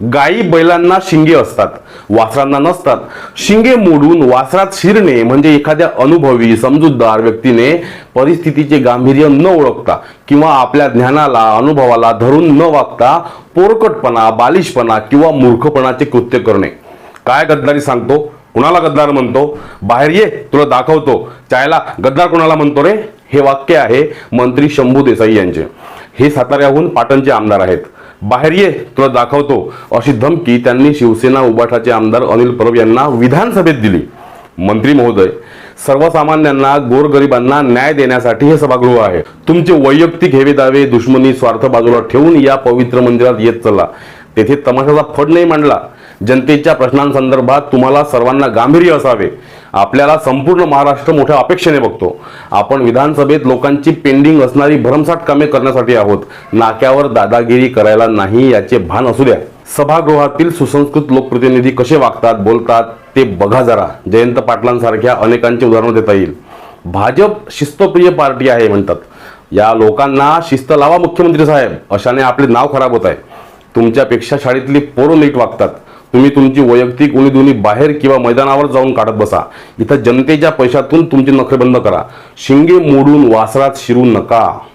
गाई बैलांना शिंगे असतात वासरांना नसतात. शिंगे मोडून वासरात शिरणे म्हणजे एखाद्या अनुभवी समजूतदार व्यक्तीने परिस्थितीचे गांभीर्य न ओळखता किंवा आपल्या ज्ञानाला अनुभवाला धरून न वागता पोरकटपणा बालिशपणा किंवा मूर्खपणाचे कृत्य करणे. काय गद्दारी सांगतो? कुणाला गद्दार म्हणतो? बाहेर ये तुला दाखवतो. चायला गद्दार कुणाला म्हणतो रे? हे वाक्य आहे मंत्री शंभू देसाई यांचे. हे साताऱ्याहून पाटणचे आमदार आहेत. बाहेर ये तुला दाखवतो. अशी धमकी त्यांनी शिवसेना उबाठाचे आमदार अनिल परब यांना विधानसभेत दिली. मंत्री महोदय सर्वसामान्यांना गोरगरिबांना न्याय देण्यासाठी हे सभागृह आहे. तुमचे वैयक्तिक हेवे दावे दुश्मनी स्वार्थ बाजूला ठेवून या पवित्र मंदिरात येत चला. तेथे तमाशाचा फड नाही मांडला. जनतेच्या प्रश्नांसंदर्भात तुम्हाला सर्वांना गांभीर्य असावे. आपल्याला संपूर्ण महाराष्ट्र मोठ्या अपेक्षेने बघतो. आपण विधानसभेत लोकांची पेंडिंग असणारी भरमसाठ कामे करण्यासाठी आहोत. नाक्यावर दादागिरी करायला नाही याचे भान असू द्या. सभागृहातील सुसंस्कृत लोकप्रतिनिधी कसे वागतात बोलतात ते बघा जरा. जयंत पाटलांसारख्या अनेकांचे उदाहरणं देता येईल. भाजप शिस्तप्रिय पार्टी आहे म्हणतात. या लोकांना शिस्त लावा मुख्यमंत्री साहेब. अशाने आपले नाव खराब होत आहे. तुमच्यापेक्षा शाळेतली पोरं नीट वागतात. तुम्ही तुमची वैयक्तिक उणीधुनी बाहेर किंवा मैदानावर जाऊन काढत बसा. इथं जनतेच्या पैशातून तुमची नखरेबंद करा. शिंगे मोडून वासरात शिरू नका.